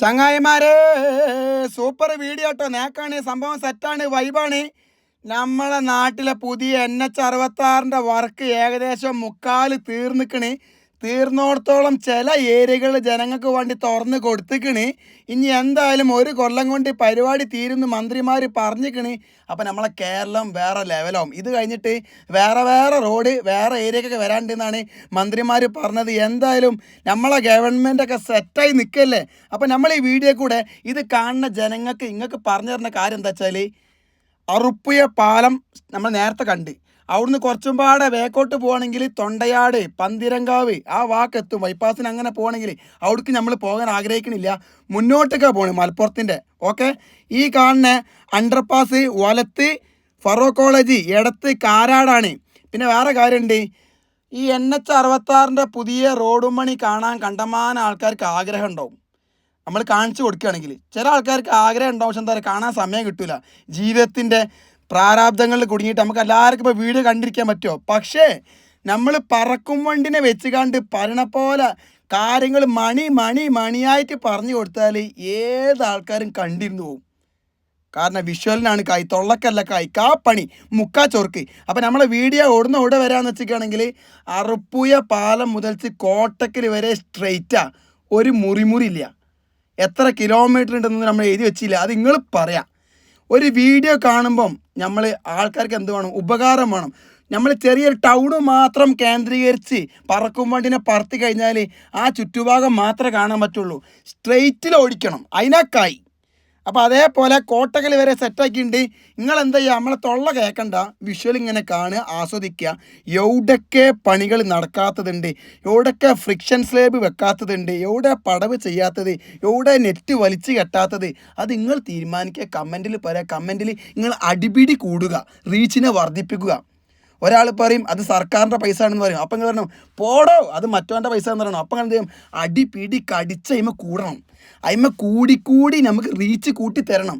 ചങ്ങായിമാരെ super video കേട്ടോ. നേക്കാണ് സംഭവം സെറ്റാണ് വൈബാണ് നമ്മളെ നാട്ടിലെ പുതിയ എൻ എച്ച് അറുപത്താറിന്റെ വർക്ക് ഏകദേശം മുക്കാൽ തീർന്നിക്കണ്. തീർന്നോടത്തോളം ചില ഏരിയകൾ ജനങ്ങൾക്ക് വേണ്ടി തുറന്ന് കൊടുത്തിക്കണ്. ഇനി എന്തായാലും ഒരു കൊല്ലം കൊണ്ട് പരിപാടി തീരുന്നു മന്ത്രിമാർ പറഞ്ഞിക്കണ്. അപ്പം നമ്മളെ കേരളം വേറെ ലെവലാവും. ഇത് കഴിഞ്ഞിട്ട് വേറെ വേറെ റോഡ് വേറെ ഏരിയക്കൊക്കെ വരാണ്ടെന്നാണ് മന്ത്രിമാർ പറഞ്ഞത്. എന്തായാലും നമ്മളെ ഗവൺമെന്റൊക്കെ സെറ്റായി നിൽക്കല്ലേ അപ്പം നമ്മൾ ഈ വീഡിയോ കൂടെ ഇത് കാണുന്ന ജനങ്ങൾക്ക് ഇങ്ങൾക്ക് പറഞ്ഞു തരുന്ന കാര്യം എന്താ വെച്ചാൽ അറുപ്പുയ പാലം നമ്മൾ നേരത്തെ കണ്ട്. അവിടുന്ന് കുറച്ചും പാടെ വേക്കോട്ട് പോകണമെങ്കിൽ തൊണ്ടയാട് പന്തിരങ്കാവ് ആ വാക്കെത്തും ബൈപ്പാസിന് അങ്ങനെ പോകണമെങ്കിൽ അവിടേക്ക് നമ്മൾ പോകാൻ ആഗ്രഹിക്കണില്ല. മുന്നോട്ടേക്കാണ് പോകണം മലപ്പുറത്തിന്റെ ഓക്കെ ഈ കാണുന്ന അണ്ടർപാസ് വലത്ത് ഫറോ കോളേജ് ഇടത്ത് കാരാടാണ്. പിന്നെ വേറെ കാര്യമുണ്ട്. ഈ എൻ എച്ച് അറുപത്താറിന്റെ പുതിയ റോഡും പണി കാണാൻ കണ്ടമാന ആൾക്കാർക്ക് ആഗ്രഹം ഉണ്ടാവും നമ്മൾ കാണിച്ചു കൊടുക്കുകയാണെങ്കിൽ. ചില ആൾക്കാർക്ക് ആഗ്രഹം ഉണ്ടാവും പക്ഷെ എന്താ പറയുക കാണാൻ സമയം കിട്ടില്ല ജീവിതത്തിന്റെ പ്രാരാബ്ദങ്ങളിൽ കുടുങ്ങിയിട്ട് നമുക്ക് എല്ലാവർക്കും ഇപ്പോൾ വീഡിയോ കണ്ടിരിക്കാൻ പറ്റുമോ? പക്ഷേ നമ്മൾ പറക്കും വണ്ടിനെ വെച്ച് കണ്ട് പറയണ പോലെ കാര്യങ്ങൾ മണി മണി മണിയായിട്ട് പറഞ്ഞു കൊടുത്താൽ ഏത് ആൾക്കാരും കണ്ടിരുന്നു പോകും. കാരണം വിഷ്വലിനാണ് കായ് തൊള്ളക്കല്ല കായ് കാ പണി മുക്കാ ചൊർക്ക് അപ്പം നമ്മളെ വീഡിയോ ഓടുന്ന ഓടെ വരാമെന്ന് വെച്ചിട്ടാണെങ്കിൽ അറുപ്പുയ പാലം മുതൽച്ച് കോട്ടക്കൽ വരെ സ്ട്രെയിറ്റാ ഒരു മുറിമുറി ഇല്ല. എത്ര കിലോമീറ്റർ ഉണ്ടെന്ന് നമ്മൾ എഴുതി വെച്ചില്ല. അത് നിങ്ങൾ പറയാം. ഒരു വീഡിയോ കാണുമ്പം നമ്മൾ ആൾക്കാർക്ക് എന്ത് വേണം? ഉപകാരം വേണം. നമ്മൾ ചെറിയൊരു ടൗണ് മാത്രം കേന്ദ്രീകരിച്ച് പറക്കും വണ്ടിനെ പറത്തി കഴിഞ്ഞാൽ ആ ചുറ്റുഭാഗം മാത്രമേ കാണാൻ പറ്റുള്ളൂ. സ്ട്രെയിറ്റിൽ ഓടിക്കണം. അതിനൊക്കായി. അപ്പോൾ അതേപോലെ കോട്ടകൾ വരെ സെറ്റാക്കിയിട്ടുണ്ട് നിങ്ങൾ എന്താ ചെയ്യുക നമ്മളെ തൊള്ള കേൾക്കണ്ട വിഷ്വൽ ഇങ്ങനെ കാണുക ആസ്വദിക്കുക. എവിടെയൊക്കെ പണികൾ നടക്കാത്തതുണ്ട് എവിടെയൊക്കെ ഫ്രിക്ഷൻ സ്ലേബ് വെക്കാത്തതുണ്ട് എവിടെ പടവ് ചെയ്യാത്തത് എവിടെ നെറ്റ് വലിച്ചു കെട്ടാത്തത് അത് നിങ്ങൾ തീരുമാനിക്കുക. കമന്റിൽ പറയാം കമന്റിൽ നിങ്ങൾ അടിപിടി കൂടുക റീച്ചിനെ വർദ്ധിപ്പിക്കുക. ഒരാൾ പറയും അത് സർക്കാരിന്റെ പൈസ ആണെന്ന് പറയും. അപ്പം നിങ്ങൾ പറയണം പോടോ അത് മറ്റവന്റെ പൈസ എന്ന് പറയണം. അപ്പം എന്ത് ചെയ്യും? അടിപിടി കടിച്ച് അതിമ കൂടണം. അതിമ കൂടിക്കൂടി കൂടി നമുക്ക് റീച്ച് കൂട്ടി തരണം.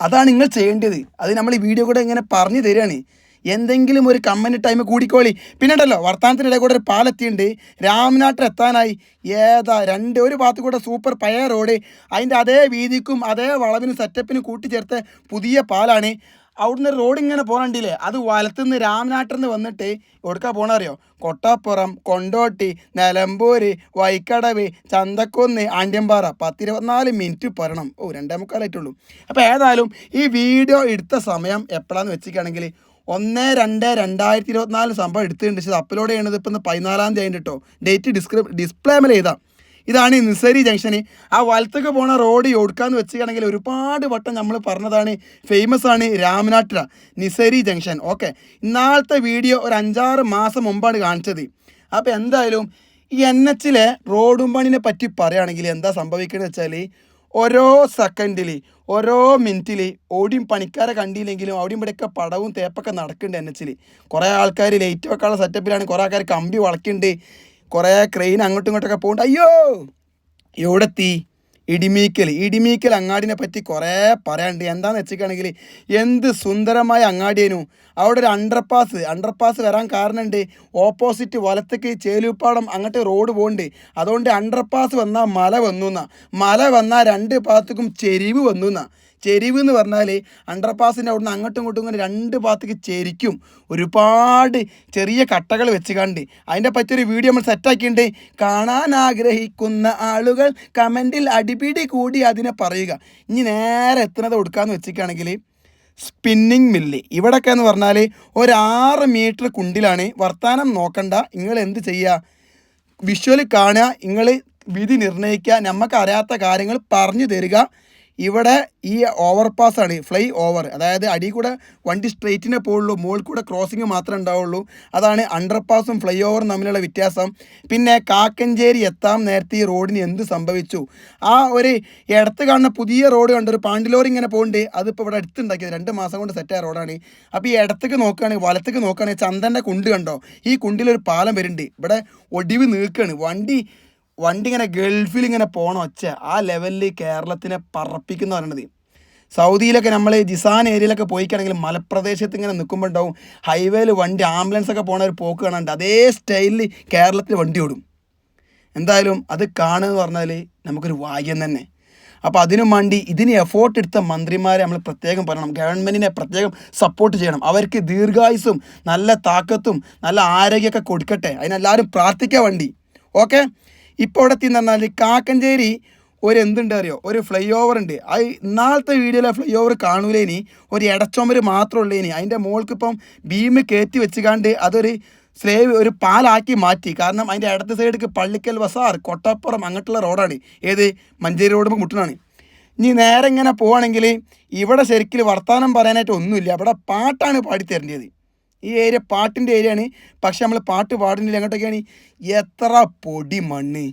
അതാണ് നിങ്ങൾ ചെയ്യേണ്ടത്. അത് നമ്മൾ ഈ വീഡിയോ കൂടെ ഇങ്ങനെ പറഞ്ഞു തരികയാണ് എന്തെങ്കിലും ഒരു കമ്മന്റ് ടൈം കൂടിക്കോളി. പിന്നെ ഉണ്ടല്ലോ വർത്തമാനത്തിനിടെ കൂടെ ഒരു പാലെത്തിയുണ്ട്. രാമനാട്ടിൽ എത്താനായി. ഏതാ രണ്ട് ഒരു ഭാഗത്ത് കൂടെ സൂപ്പർ പഴയ റോഡ് അതിന്റെ അതേ വീതിക്കും അതേ വളവിനും സെറ്റപ്പിനും കൂട്ടിച്ചേർത്ത പുതിയ പാലാണ്. അവിടുന്ന് റോഡ് ഇങ്ങനെ പോകണ്ടില്ലേ അത് വലത്തുനിന്ന് രാമനാട്ടിൽ വന്നിട്ട് എവിടുക്കാ പോണറിയോ കൊട്ടാപ്പുറം കൊണ്ടോട്ടി നിലമ്പൂര് വൈക്കടവ് ചന്തക്കുന്ന് ആണ്ട്യമ്പാറ. പത്തിരുപത്തിനാല് മിനിറ്റ് പറയണം. ഓ രണ്ടേ മുക്കാലായിട്ടുള്ളൂ. അപ്പോൾ ഏതായാലും ഈ വീഡിയോ എടുത്ത സമയം എപ്പോഴാന്ന് വെച്ചിട്ടാണെങ്കിൽ ഒന്ന് രണ്ട് രണ്ടായിരത്തി ഇരുപത്തിനാല് സംഭവം എടുത്തിട്ടുണ്ട്. പക്ഷേ അപ്ലോഡ് ചെയ്യണത് ഇപ്പം പതിനാലാം തീയതി കേട്ടോ ഡേറ്റ് ഡിസ്ക്രിപ് ഡിസ്പ്ലേമിൽ ചെയ്താൽ ഇതാണ് നിസരി ജംഗ്ഷന്. ആ വലത്തൊക്കെ പോണ റോഡ് ഒടുക്കാന്ന് വെച്ചിട്ടാണെങ്കിൽ ഒരുപാട് വട്ടം നമ്മൾ പറഞ്ഞതാണ് ഫേമസ് ആണ് രാമനാട്ടില നിസരി ജംഗ്ഷൻ. ഓക്കെ. ഇന്നാളത്തെ വീഡിയോ ഒരു അഞ്ചാറ് മാസം മുമ്പാണ് കാണിച്ചത്. അപ്പോൾ എന്തായാലും ഈ എൻ എച്ചിലെ റോഡും പണിനെ പറ്റി പറയുകയാണെങ്കിൽ എന്താ സംഭവിക്കുന്നത് വെച്ചാൽ ഓരോ സെക്കൻഡിൽ ഓരോ മിനിറ്റിൽ ഓടിയും പണിക്കാരെ കണ്ടില്ലെങ്കിലും അവിടെയും ഇവിടെയൊക്കെ പടവും തേപ്പൊക്കെ നടക്കുന്നുണ്ട് എൻ എച്ചിൽ കുറേ ആൾക്കാർ ലൈറ്റ് വെക്കാനുള്ള സെറ്റപ്പിലാണ് കുറേ ആൾക്കാർ കമ്പി വളക്കുന്നുണ്ട് കുറേ ക്രെയിൻ അങ്ങോട്ടും ഇങ്ങോട്ടൊക്കെ പോകുന്നുണ്ട് അയ്യോ! എവിടെത്തി? ഇടിമീക്കൽ ഇടിമീക്കൽ അങ്ങാടിനെ പറ്റി കുറേ പറയാനുണ്ട് എന്താണെന്ന് വെച്ചിട്ടാണെങ്കിൽ എന്ത് സുന്ദരമായ അങ്ങാടിയേനു. അവിടെ ഒരു അണ്ടർപാസ് അണ്ടർപാസ് വരാൻ കാരണമുണ്ട്. ഓപ്പോസിറ്റ് വലത്തേക്ക് ചേലുപ്പാടം അങ്ങോട്ട് റോഡ് പോകുന്നുണ്ട് അതുകൊണ്ട് അണ്ടർപാസ് വന്നാൽ മല വന്നു എന്നാ മല വന്നാൽ രണ്ട് ഭാഗത്തേക്കും ചെരിവ് വന്നു എന്നാ ചെരിവ് എന്ന് പറഞ്ഞാൽ അണ്ടർപാസിന്റെ അവിടുന്ന് അങ്ങോട്ടും ഇങ്ങോട്ടും ഇങ്ങനെ രണ്ട് ഭാഗത്തേക്ക് ചെരിക്കും. ഒരുപാട് ചെറിയ കട്ടകൾ വെച്ച് കണ്ട് അതിന്റെ പറ്റിയൊരു വീഡിയോ നമ്മൾ സെറ്റാക്കിയിട്ടുണ്ട് കാണാൻ ആഗ്രഹിക്കുന്ന ആളുകൾ കമന്റിൽ അടിപിടി കൂടി അതിനെ പറയുക. ഇനി നേരെ എത്തുന്നത് കൊടുക്കാമെന്ന് വെച്ചിട്ടാണെങ്കിൽ സ്പിന്നിങ് മില്ല്. ഇവിടെയൊക്കെ എന്ന് പറഞ്ഞാൽ ഒരു മീറ്റർ കുണ്ടിലാണ്. വർത്താനം നോക്കണ്ട. നിങ്ങൾ എന്ത് ചെയ്യുക വിഷ്വൽ കാണുക. നിങ്ങൾ വിധി നിർണയിക്കുക നമുക്ക് അറിയാത്ത കാര്യങ്ങൾ പറഞ്ഞു തരിക. ഇവിടെ ഈ ഓവർ പാസ്സാണ് ഫ്ലൈ ഓവർ അതായത് അടി കൂടെ വണ്ടി സ്ട്രെയിറ്റിനെ പോകുള്ളൂ മുകളിൽ കൂടെ ക്രോസിങ് മാത്രമേ ഉണ്ടാവുള്ളൂ. അതാണ് അണ്ടർ പാസും ഫ്ലൈ ഓവറും തമ്മിലുള്ള വ്യത്യാസം. പിന്നെ കാക്കഞ്ചേരി എത്താം നേരത്തെ ഈ റോഡിന് എന്ത് സംഭവിച്ചു? ആ ഒരു ഇടത്ത് കാണുന്ന പുതിയ റോഡ് കണ്ട് ഒരു പാണ്ടിലോറി ഇങ്ങനെ പോകുന്നുണ്ട് അതിപ്പോൾ ഇവിടെ അടുത്തുണ്ടാക്കിയത്. രണ്ട് മാസം കൊണ്ട് സെറ്റായ റോഡാണ്. അപ്പോൾ ഈ ഇടത്തേക്ക് നോക്കുകയാണെങ്കിൽ വലത്തേക്ക് നോക്കുകയാണെങ്കിൽ ചന്ദന്റെ കുണ്ട് കണ്ടോ? ഈ കുണ്ടിലൊരു പാലം വരുന്നുണ്ട് ഇവിടെ ഒടിവ് നീക്കുകയാണ്. വണ്ടി വണ്ടി ഇങ്ങനെ ഗൾഫിൽ ഇങ്ങനെ പോണ ഒച്ച ആ ലെവലിൽ കേരളത്തിനെ പറപ്പിക്കുന്ന പറയണത് സൗദിയിലൊക്കെ നമ്മൾ ജിസാൻ ഏരിയയിലൊക്കെ പോയിക്കാണെങ്കിൽ മലപ്രദേശത്ത് ഇങ്ങനെ നിൽക്കുമ്പോൾ ഉണ്ടാവും ഹൈവേയിൽ വണ്ടി ആംബുലൻസ് ഒക്കെ പോണ ഒരു പോക്ക് കാണാണ്ട് അതേ സ്റ്റൈലിൽ കേരളത്തിൽ വണ്ടി ഓടും. എന്തായാലും അത് കാണുക എന്ന് പറഞ്ഞാൽ നമുക്കൊരു ഭാഗ്യം തന്നെ. അപ്പോൾ അതിനും വേണ്ടി ഇതിന് എഫോർട്ട് എടുത്ത മന്ത്രിമാരെ നമ്മൾ പ്രത്യേകം പറയണം ഗവൺമെന്റിനെ പ്രത്യേകം സപ്പോർട്ട് ചെയ്യണം. അവർക്ക് ദീർഘായുസും നല്ല താക്കത്തും നല്ല ആരോഗ്യമൊക്കെ കൊടുക്കട്ടെ. അതിനെല്ലാവരും പ്രാർത്ഥിക്കാൻ വേണ്ടി. ഓക്കെ ഇപ്പോൾ അവിടെ എത്തിയെന്ന് പറഞ്ഞാൽ കാക്കഞ്ചേരി ഒരു എന്തുണ്ട് അറിയോ ഒരു ഫ്ലൈ ഓവർ ഉണ്ട് അത് ഇന്നാളത്തെ വീഡിയോയിലെ ഫ്ലൈ ഓവർ കാണൂലേനി. ഒരു ഇടച്ചൊമര് മാത്രമുള്ളേനി അതിന്റെ മുകൾക്ക് ഇപ്പം ബീം കയറ്റി വെച്ചുകാണ്ട് അതൊരു സ്ലേവ് ഒരു പാലാക്കി മാറ്റി. കാരണം അതിന്റെ ഇടത്ത് സൈഡിലേക്ക് പള്ളിക്കൽ ബസാർ കൊട്ടപ്പുറം അങ്ങോട്ടുള്ള റോഡാണ്. ഏത്? മഞ്ചേരി റോഡ് മുട്ടിനാണ് ഇനി നേരെ ഇങ്ങനെ പോവാണെങ്കിൽ ഇവിടെ ശരിക്കും വർത്തമാനം പറയാനായിട്ട് ഒന്നുമില്ല. ഇവിടെ പാട്ടാണ് പാടിത്തരേണ്ടത്. ഈ ഏരിയ പാട്ടിന്റെ ഏരിയയാണ്. പക്ഷെ നമ്മൾ പാട്ട് പാടുന്നില്ല എങ്ങോട്ടൊക്കെയാണ്? എത്ര പൊടി മണ്ണ്.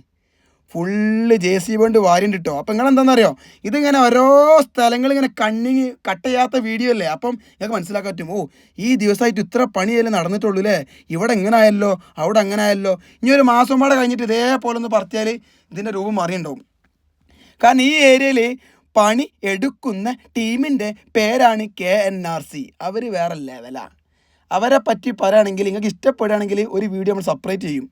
ഫുള്ള് ജെ സി കൊണ്ട് വാരിണ്ട് കേട്ടോ അപ്പം നിങ്ങൾ എന്താണെന്നറിയോ ഇതിങ്ങനെ ഓരോ സ്ഥലങ്ങൾ ഇങ്ങനെ കണ്ണിങ് കട്ട് ചെയ്യാത്ത വീഡിയോ അല്ലേ? അപ്പം ഞങ്ങൾക്ക് മനസ്സിലാക്കാൻ പറ്റും. ഓ ഈ ദിവസമായിട്ട് ഇത്ര പണിയല്ലേ നടന്നിട്ടുള്ളൂ അല്ലേ ഇവിടെ ഇങ്ങനെ ആയല്ലോ അവിടെ അങ്ങനെ ആയല്ലോ. ഇനി ഒരു മാസം പാടെ കഴിഞ്ഞിട്ട് ഇതേപോലെ ഒന്ന് പറത്തിയാൽ ഇതിന്റെ രൂപം മാറിയുണ്ടാവും കാരണം ഈ ഏരിയയിൽ പണി എടുക്കുന്ന ടീമിന്റെ പേരാണ് കെ എൻ ആർ സി. അവർ വേറെ ലെവലാണ് അവരെ പറ്റി പറയുകയാണെങ്കിൽ നിങ്ങൾക്ക് ഇഷ്ടപ്പെടുകയാണെങ്കിൽ ഒരു വീഡിയോ നമ്മൾ സെപ്പറേറ്റ് ചെയ്യും.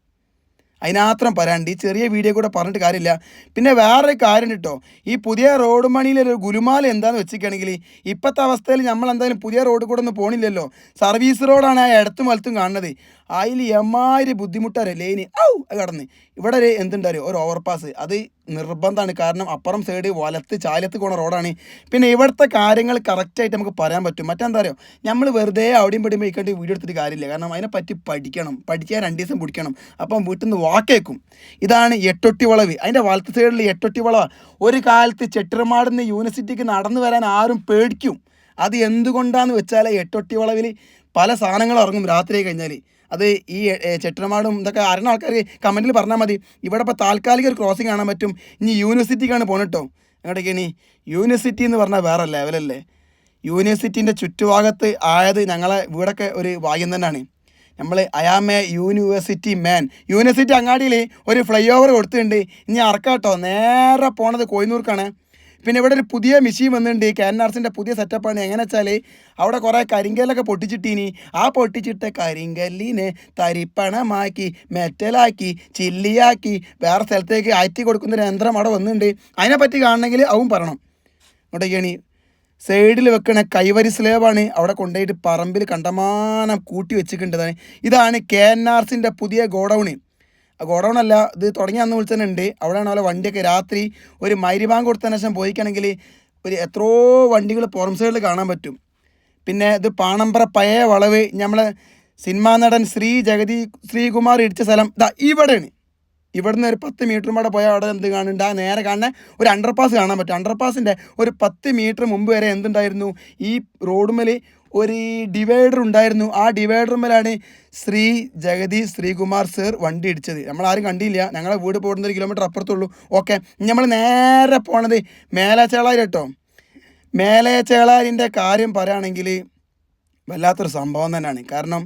അതിനാത്രം പറയാണ്ട് ഈ ചെറിയ വീഡിയോ കൂടെ പറഞ്ഞിട്ട് കാര്യമില്ല. പിന്നെ വേറൊരു കാര്യം കേട്ടോ ഈ പുതിയ റോഡ് മണിയിലൊരു ഗുലുമാല എന്താണെന്ന് വെച്ചിരിക്കുകയാണെങ്കിൽ ഇപ്പോഴത്തെ അവസ്ഥയിൽ നമ്മൾ എന്തായാലും പുതിയ റോഡ് കൂടെ ഒന്നും പോണില്ലല്ലോ. സർവീസ് റോഡാണ് ആ ഇടത്തും വലത്തും കാണുന്നത്. അതിൽ എമാരി ബുദ്ധിമുട്ടാണ് ലൈന്. ഔ കടന്ന്. ഇവിടെ ഒരു എന്തുണ്ടാരും ഒരു ഓവർപാസ് അത് നിർബന്ധമാണ്. കാരണം അപ്പുറം സൈഡ് വലത്ത് ചാലത്ത് പോണ റോഡാണ് പിന്നെ ഇവിടുത്തെ കാര്യങ്ങൾ കറക്റ്റായിട്ട് നമുക്ക് പറയാൻ പറ്റും. മറ്റെന്താ നമ്മൾ വെറുതെ അവിടെയും പടിയും പോയിക്കേണ്ടി വീഡിയോ എടുത്തിട്ട് കാര്യമില്ല. കാരണം അതിനെപ്പറ്റി പഠിക്കണം. പഠിക്കാൻ രണ്ട് ദിവസം പിടിക്കണം. അപ്പം വീട്ടിൽ നിന്ന് വാക്കേക്കും. ഇതാണ് എട്ടൊട്ടി വളവ് അതിന്റെ വലത്ത് സൈഡിൽ എട്ടൊട്ടി വളവ് ഒരു കാലത്ത് ചെട്ടിറമാടുന്ന യൂണിവേഴ്സിറ്റിക്ക് നടന്നു വരാൻ ആരും പേടിക്കും. അത് എന്തുകൊണ്ടാന്ന് വെച്ചാൽ എട്ടൊട്ടി വളവിൽ പല സാധനങ്ങളും ഇറങ്ങും രാത്രി കഴിഞ്ഞാൽ അത് ഈ ചെട്ടനമാടും ഇതൊക്കെ അറിയുന്ന ആൾക്കാർ കമന്റിൽ പറഞ്ഞാൽ മതി. ഇവിടെ ഇപ്പോൾ താൽക്കാലിക ഒരു ക്രോസിംഗ് കാണാൻ പറ്റും. ഇനി യൂണിവേഴ്സിറ്റിക്കാണ് പോകണട്ടോ ഇനി? യൂണിവേഴ്സിറ്റി എന്ന് പറഞ്ഞാൽ വേറെ ലെവലല്ലേ യൂണിവേഴ്സിറ്റീന്റെ ചുറ്റുഭാഗത്ത് ആയത് ഞങ്ങളെ വീടൊക്കെ ഒരു ഭാഗ്യം തന്നെയാണ് നമ്മൾ I am a university man university അങ്ങാടിയിൽ ഒരു ഫ്ലൈ ഓവർ കൊടുത്തിട്ടുണ്ട്. ഇനി അറക്കാട്ടോ. നേരെ പോണത് കോയന്നൂർക്കാണ് പിന്നെ ഇവിടെ ഒരു പുതിയ മെഷീൻ വന്നിട്ടുണ്ട്. കെ എൻ ആർസിന്റെ പുതിയ സെറ്റപ്പാണ് എങ്ങനെ വെച്ചാൽ അവിടെ കുറേ കരിങ്കല്ലൊക്കെ പൊട്ടിച്ചിട്ടീനി. ആ പൊട്ടിച്ചിട്ട കരിങ്കല്ലിനെ തരിപ്പണമാക്കി മെറ്റലാക്കി ചില്ലിയാക്കി വേറെ സ്ഥലത്തേക്ക് അയറ്റി കൊടുക്കുന്ന ഒരു യന്ത്രം അവിടെ വന്നിട്ടുണ്ട്. അതിനെപ്പറ്റി കാണണമെങ്കിൽ അവും പറയണം. ഇങ്ങോട്ടേക്കാണ് സൈഡിൽ വെക്കണ കൈവരി സ്ലേബാണ് അവിടെ കൊണ്ടുപോയിട്ട് പറമ്പിൽ കണ്ടമാനം കൂട്ടി വെച്ചിട്ടുണ്ട് ഇതാണ് കെ എൻ ആർസിന്റെ പുതിയ ഗോഡൗണ് ഗോഡൗൺ അല്ല ഇത് തുടങ്ങി അന്ന് വിളിച്ചിട്ടുണ്ട് അവിടെയാണ് പോലെ വണ്ടിയൊക്കെ രാത്രി ഒരു മൈരിബാങ്ക് കൊടുത്തതിന് ശേഷം പോയിക്കണമെങ്കിൽ ഒരു എത്രയോ വണ്ടികൾ പുറം സൈഡിൽ കാണാൻ പറ്റും. പിന്നെ ഇത് പാണമ്പ്ര പഴയ വളവ് നമ്മളെ സിനിമാ നടൻ ശ്രീ ജഗതി ശ്രീകുമാർ ഇടിച്ച സ്ഥലം. ഇതാ ഇവിടെയാണ്. ഇവിടുന്ന് ഒരു പത്ത് മീറ്ററും കൂടെ പോയാൽ അവിടെ എന്ത് കാണുന്നുണ്ട്? ആ നേരെ കാണുന്ന ഒരു അണ്ടർപാസ് കാണാൻ പറ്റും. അണ്ടർപാസിന്റെ ഒരു പത്ത് മീറ്റർ മുമ്പ് വരെ എന്തുണ്ടായിരുന്നു? ഈ റോഡുമേൽ ഒരു ഡിവൈഡർ ഉണ്ടായിരുന്നു. ആ ഡിവൈഡറുമേലാണ് ശ്രീ ജഗതി ശ്രീകുമാർ സർ വണ്ടി ഇടിച്ചത്. നമ്മൾ ആരും കണ്ടില്ല. ഞങ്ങളെ വീട് പോകുന്ന ഒരു കിലോമീറ്റർ അപ്പുറത്തുള്ളൂ. ഓക്കെ നമ്മൾ നേരെ പോണത് മേലാച്ചേളാരി കേട്ടോ മേലേച്ചേളാരിന്റെ കാര്യം പറയുകയാണെങ്കിൽ വല്ലാത്തൊരു സംഭവം തന്നെയാണ്. കാരണം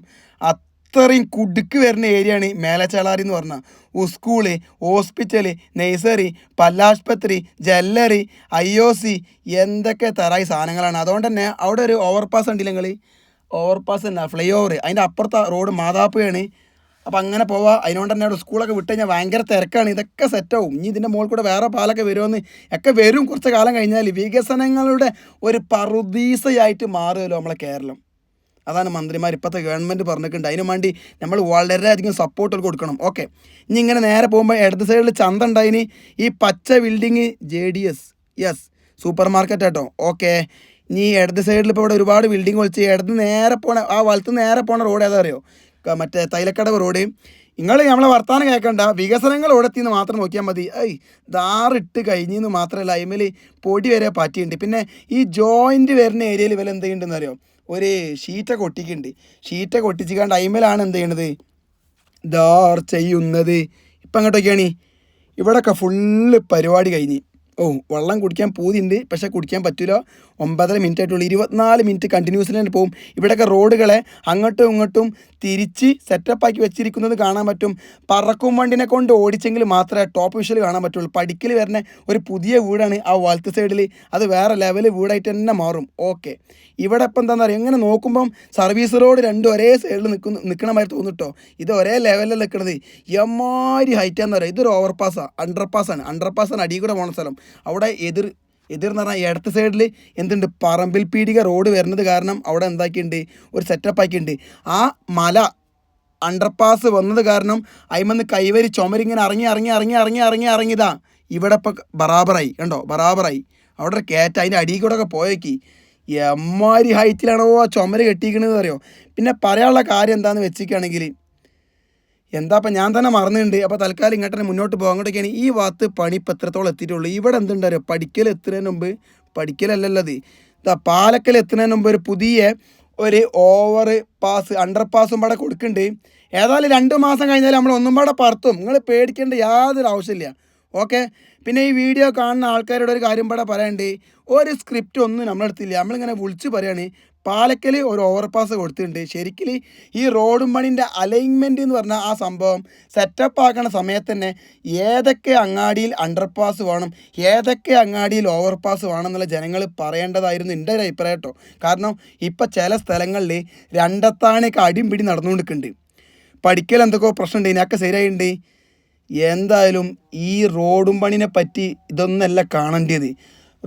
അത്രയും കുടുക്ക് വരുന്ന ഏരിയയാണ് മേലച്ചാളാരി എന്ന് പറഞ്ഞാൽ സ്കൂൾ ഹോസ്പിറ്റൽ നഴ്സറി പല്ലാശുപത്രി ജ്വല്ലറി ഐ ഒ സി എന്തൊക്കെ തരായി സാധനങ്ങളാണ്. അതുകൊണ്ട് തന്നെ അവിടെ ഒരു ഓവർപാസ് ഉണ്ടല്ലോ നിങ്ങൾ ഓവർപാസ് തന്നെ ഫ്ലൈ ഓവർ അതിന്റെ അപ്പുറത്തെ റോഡ് മാതാപ്പുകയാണ് അപ്പോൾ അങ്ങനെ പോവാ. അതിനോണ്ട് തന്നെ അവിടെ സ്കൂളൊക്കെ വിട്ട് കഴിഞ്ഞാൽ ഭയങ്കര തിരക്കാണ്. ഇതൊക്കെ സെറ്റാവും ഇനി ഇതിന്റെ മുകളിൽ കൂടെ വേറെ പാലൊക്കെ വരുമെന്ന് ഒക്കെ വരും. കുറച്ച് കാലം കഴിഞ്ഞാൽ വികസനങ്ങളുടെ ഒരു പറുദീസയായിട്ട് മാറുമല്ലോ നമ്മളെ കേരളം. അതാണ് മന്ത്രിമാർ ഇപ്പോഴത്തെ ഗവൺമെന്റ് പറഞ്ഞിട്ടുണ്ട്. അതിനു വേണ്ടി നമ്മൾ വളരെയധികം സപ്പോർട്ടുകൾ കൊടുക്കണം. ഓക്കെ ഇനി ഇങ്ങനെ നേരെ പോകുമ്പോൾ ഇടത് സൈഡിൽ ചന്ത ഉണ്ടായിന് ഈ പച്ച building J D S yes super market കേട്ടോ ഓക്കെ ഇനി ഇടത് സൈഡിൽ ഇപ്പോൾ ഇവിടെ ഒരുപാട് ബിൽഡിംഗ് ഒളിച്ച് ഇടത് നേരെ പോണ ആ വലത്ത് നേരെ പോണ റോഡ് ഏതാ അറിയോ? മറ്റേ തൈലക്കടവ് റോഡ് നിങ്ങൾ നമ്മളെ വർത്താനം കേൾക്കണ്ട. വികസനങ്ങൾ ഓടത്തിന്ന് മാത്രം നോക്കിയാൽ മതി. ഐ ദാറിട്ട് കഴിഞ്ഞെന്ന് മാത്രമല്ല അതിമേൽ പൊടി വരെ പാറ്റിയുണ്ട് പിന്നെ ഈ ജോയിന്റ് വരുന്ന ഏരിയയിൽ ഇവൽ എന്ത് ചെയ്യുന്നുണ്ടെന്ന് ഷീറ്റ ഒരു ഷീറ്റ കൊട്ടിച്ച് ഒട്ടിച്ചിക്കാണ്ട് അയിമേലാണ് എന്ത് ചെയ്യണത്? ദാർ ചെയ്യുന്നത്. ഇപ്പം അങ്ങോട്ടൊക്കെയാണ് ഇവിടെയൊക്കെ ഫുള്ള് പരിപാടി കഴിഞ്ഞ്. ഓ വെള്ളം കുടിക്കാൻ പൂതിയുണ്ട് പക്ഷേ കുടിക്കാൻ പറ്റില്ല ഒമ്പതര മിനിറ്റ് ആയിട്ടുള്ളൂ ഇരുപത്തിനാല് മിനിറ്റ് കണ്ടിന്യൂസിൽ തന്നെ പോകും ഇവിടെയൊക്കെ റോഡുകളെ അങ്ങോട്ടും ഇങ്ങോട്ടും തിരിച്ച് സെറ്റപ്പാക്കി വെച്ചിരിക്കുന്നത് കാണാൻ പറ്റും. പറക്കും വണ്ടിനെ കൊണ്ട് ഓടിച്ചെങ്കിൽ മാത്രമേ ടോപ്പ് വിഷൽ കാണാൻ പറ്റുള്ളൂ. പടിക്കൽ വരുന്ന ഒരു പുതിയ വീടാണ് ആ വലത്ത് സൈഡിൽ അത് വേറെ ലെവൽ വീടായിട്ട് തന്നെ മാറും. ഓക്കെ ഇവിടെ ഇപ്പം എന്താണെന്ന് പറയുക ഇങ്ങനെ നോക്കുമ്പം സർവീസ് റോഡ് രണ്ടും ഒരേ സൈഡിൽ നിൽക്കുന്നു നിൽക്കണ മാതിരി തോന്നിട്ടോ? ഇത് ഒരേ ലെവലിൽ നിൽക്കുന്നത് എമ്മാരി ഹൈറ്റാന്ന് പറയുക ഇതൊരു ഓവർ പാസ്സാണ് അണ്ടർ പാസ്സാണ് അണ്ടർ പാസ്സാണ് അടിയിൽ കൂടെ പോണ സ്ഥലം. അവിടെ എതിർ എതിർ എന്ന് പറഞ്ഞാൽ ഇടത്ത് സൈഡിൽ എന്തുണ്ട്? പറമ്പിൽ പീടിക റോഡ് വരുന്നത് കാരണം അവിടെ എന്താക്കിയിട്ടുണ്ട് ഒരു സെറ്റപ്പ് ആക്കിയിട്ടുണ്ട് ആ മല അണ്ടർപാസ് വന്നത് കാരണം അയിമന്ന് കൈവരി ചുമരിങ്ങനെ ഇറങ്ങി ഇറങ്ങി ഇറങ്ങി ഇറങ്ങി ഇറങ്ങി ഇറങ്ങിയതാ ഇവിടെ ഇപ്പം ബറാബറായി കണ്ടോ? ബറാബറായി. അവിടെ കയറ്റ അതിന്റെ അടിയിൽ കൂടെ ഒക്കെ പോയേക്കി. എമ്മാരി ഹൈറ്റിലാണോ ആ ചുമര് കെട്ടിക്കണതെന്ന് അറിയോ? പിന്നെ പറയാനുള്ള കാര്യം എന്താണെന്ന് വെച്ചിരിക്കുകയാണെങ്കിൽ എന്താ അപ്പം ഞാൻ തന്നെ മറന്നിട്ടുണ്ട് അപ്പോൾ തൽക്കാലം ഇങ്ങോട്ട് തന്നെ മുന്നോട്ട് പോകാം. അങ്ങോട്ടൊക്കെയാണ് ഈ വാത്ത് പണി ഇപ്പം എത്രത്തോളം എത്തിയിട്ടുള്ളൂ. ഇവിടെ എന്തുണ്ടറിയോ? പഠിക്കൽ എത്തുന്നതിന് മുമ്പ് പഠിക്കലല്ലല്ലത് ഇതാ പാലക്കൽ എത്തുന്നതിന് മുമ്പ് ഒരു പുതിയ ഒരു ഓവർ പാസ് അണ്ടർ പാസും പാടെ കൊടുക്കുന്നുണ്ട്. ഏതായാലും രണ്ട് മാസം കഴിഞ്ഞാൽ നമ്മൾ ഒന്നും പാടെ പറത്തും. നിങ്ങൾ പേടിക്കേണ്ട യാതൊരു ആവശ്യമില്ല. ഓക്കെ? പിന്നെ ഈ വീഡിയോ കാണുന്ന ആൾക്കാരോട് ഒരു കാര്യം പാടെ പറയാണ്ട് ഒരു സ്ക്രിപ്റ്റ് ഒന്നും നമ്മളെടുത്തില്ല നമ്മളിങ്ങനെ വിളിച്ച് പറയാണ്. പാലക്കൽ ഒരു ഓവർപാസ് കൊടുത്തിട്ടുണ്ട്. ശരിക്കും ഈ റോഡും പണിന്റെ അലൈൻമെന്റ് എന്ന് പറഞ്ഞാൽ ആ സംഭവം സെറ്റപ്പ് ആക്കണ സമയത്ത് തന്നെ ഏതൊക്കെ അങ്ങാടിയിൽ അണ്ടർപാസ് വേണം ഏതൊക്കെ അങ്ങാടിയിൽ ഓവർപാസ് വേണം എന്നുള്ള ജനങ്ങൾ പറയേണ്ടതായിരുന്നു എന്റെ ഒരു അഭിപ്രായം കേട്ടോ കാരണം ഇപ്പം ചില സ്ഥലങ്ങളിൽ രണ്ടത്താണേക്ക് അടിയും പിടി നടന്നുകൊണ്ടിരിക്കുന്നുണ്ട്. പഠിക്കൽ എന്തൊക്കെയോ പ്രശ്നമുണ്ട് ഇതിനൊക്കെ ശരിയായിട്ടുണ്ട്. എന്തായാലും ഈ റോഡും പണിനെ പറ്റി ഇതൊന്നല്ല കാണേണ്ടത്.